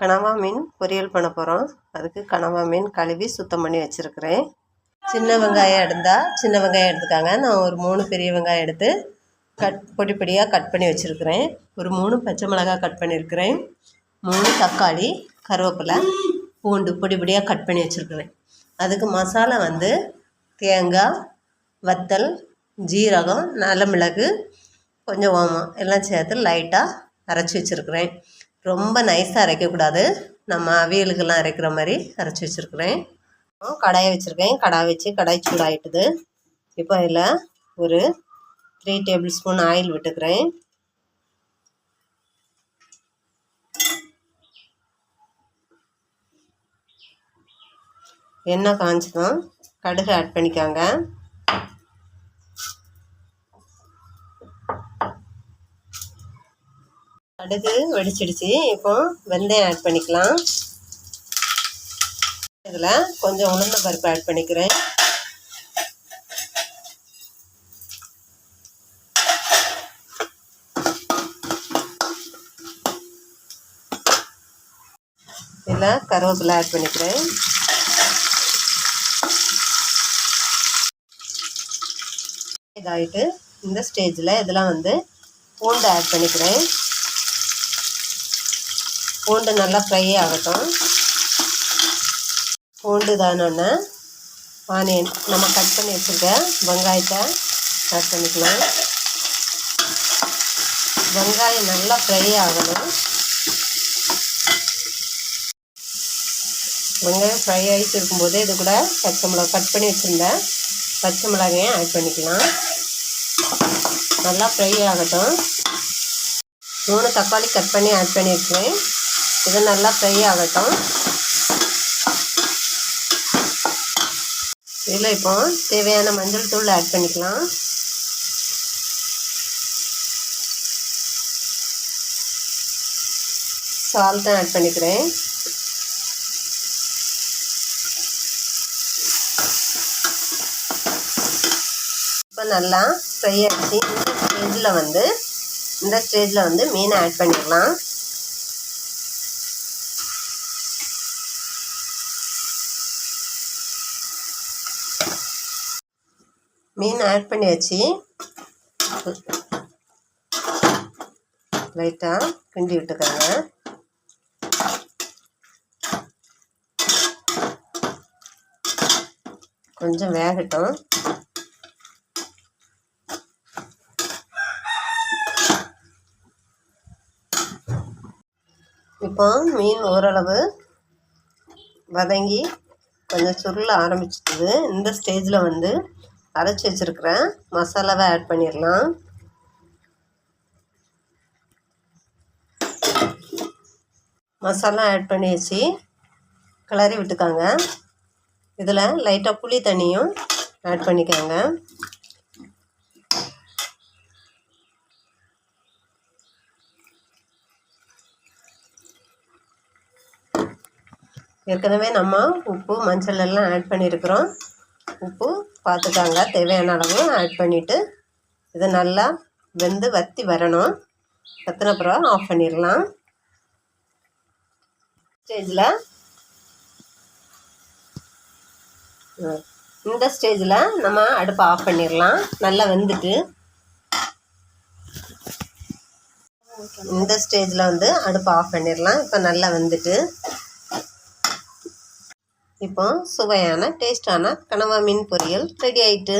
கனவா மீன் பொரியல் பண்ண போகிறோம் அதுக்கு கனவா மீன் கழுவி சுத்தம் பண்ணி வச்சுருக்கிறேன். சின்ன வெங்காயம் எடுத்தால் சின்ன வெங்காயம் எடுத்துக்காங்க. நான் ஒரு மூணு பெரிய வெங்காயம் எடுத்து கட் பொடி பொடியாக கட் பண்ணி வச்சுருக்கிறேன். ஒரு மூணு பச்சை மிளகாய் கட் பண்ணியிருக்கிறேன். மூணு தக்காளி கருவேப்பிலை பூண்டு பொடி பொடியாக கட் பண்ணி வச்சுருக்கிறேன். அதுக்கு மசாலா வந்து தேங்காய் வத்தல் ஜீரகம் நல்ல மிளகு கொஞ்சம் ஓமம் எல்லாம் சேர்த்து லைட்டாக அரைச்சி வச்சுருக்கிறேன். ரொம்ப நைஸாக அரைக்கக்கூடாது. நம்ம அவியலுக்கெல்லாம் அரைக்கிற மாதிரி அரைச்சி வச்சுருக்குறேன். கடாயை வச்சுருக்கேன். கடாய் வச்சு கடாய் சூடாயிட்டுது. இப்போ அதில் ஒரு த்ரீ டேபிள் ஸ்பூன் ஆயில் விட்டுக்கிறேன். எண்ணெய் காஞ்சதும் கடுகு ஆட் பண்ணிக்காங்க. கடுகு வெடிச்சிடுச்சு. இப்போ வெந்தயம் ஆட் பண்ணிக்கலாம். இதில் கொஞ்சம் உளுந்த பருப்பு ஆட் பண்ணிக்கிறேன். இதில் கருவேப்பிலை ஆட் பண்ணிக்கிறேன். இதாகிட்டு இந்த ஸ்டேஜில் இதெல்லாம் வந்து பூண்டு ஆட் பண்ணிக்கிறேன். பூண்டு நல்லா ஃப்ரை ஆகட்டும். பூண்டு தானோன்னு ஆனியன். நம்ம கட் பண்ணி வச்சுருக்க வெங்காயத்தை ஆட் பண்ணிக்கலாம். வெங்காயம் நல்லா ஃப்ரை ஆகணும். வெங்காயம் ஃப்ரை ஆகிட்டு இருக்கும்போது இது கூட பச்சை மிளகா கட் பண்ணி வச்சுருந்தேன். பச்சை மிளகாயும் ஆட் பண்ணிக்கலாம். நல்லா ஃப்ரை ஆகட்டும். மூணு தக்காளி கட் பண்ணி ஆட் பண்ணியிருக்கேன் இது நல்லா ஃப்ரை ஆகட்டும் இதில் இப்போ தேவையான மஞ்சள் தூள் ஆட் பண்ணிக்கலாம். சால்ட்டும் ஆட் பண்ணிக்கிறேன். இப்போ நல்லா ஃப்ரை ஆகிடுச்சு இந்த ஸ்டேஜில் வந்து இந்த ஸ்டேஜில் வந்து மீனை ஆட் பண்ணிக்கலாம் மீன் ஆட் பண்ணியாச்சு. லைட்டாக கிண்டி விட்டுக்கோங்க. கொஞ்சம் வேகட்டும். இப்போ மீன் ஓரளவு வதங்கி கொஞ்சம் சுருள ஆரம்பிச்சிட்டுது. இந்த ஸ்டேஜில் வந்து அரைச்சி வச்சுருக்கிறேன். மசாலாவை ஆட் பண்ணிடலாம். மசாலா ஆட் பண்ணி வச்சு கிளறி விட்டுக்காங்க. இதில் லைட்டாக புளி தண்ணியும் ஆட் பண்ணிக்கோங்க. ஏற்கனவே நம்ம உப்பு மஞ்சள் எல்லாம் ஆட் பண்ணியிருக்கிறோம். உப்பு பார்த்துக்காங்க. தேவையான அளவு ஆட் பண்ணிவிட்டு இதை நல்லா வெந்து வற்றி வரணும். வத்தின அப்புறம் ஆஃப் பண்ணிடலாம். ஸ்டேஜில் இந்த ஸ்டேஜில் நம்ம அடுப்பை ஆஃப் பண்ணிடலாம். நல்லா வெந்துட்டு. இந்த ஸ்டேஜில் வந்து அடுப்பை ஆஃப் பண்ணிடலாம். இப்போ நல்லா வெந்துட்டு. இப்போ சுவையான டேஸ்டான கனவா மீன் பொரியல் ரெடி ஆயிட்டு.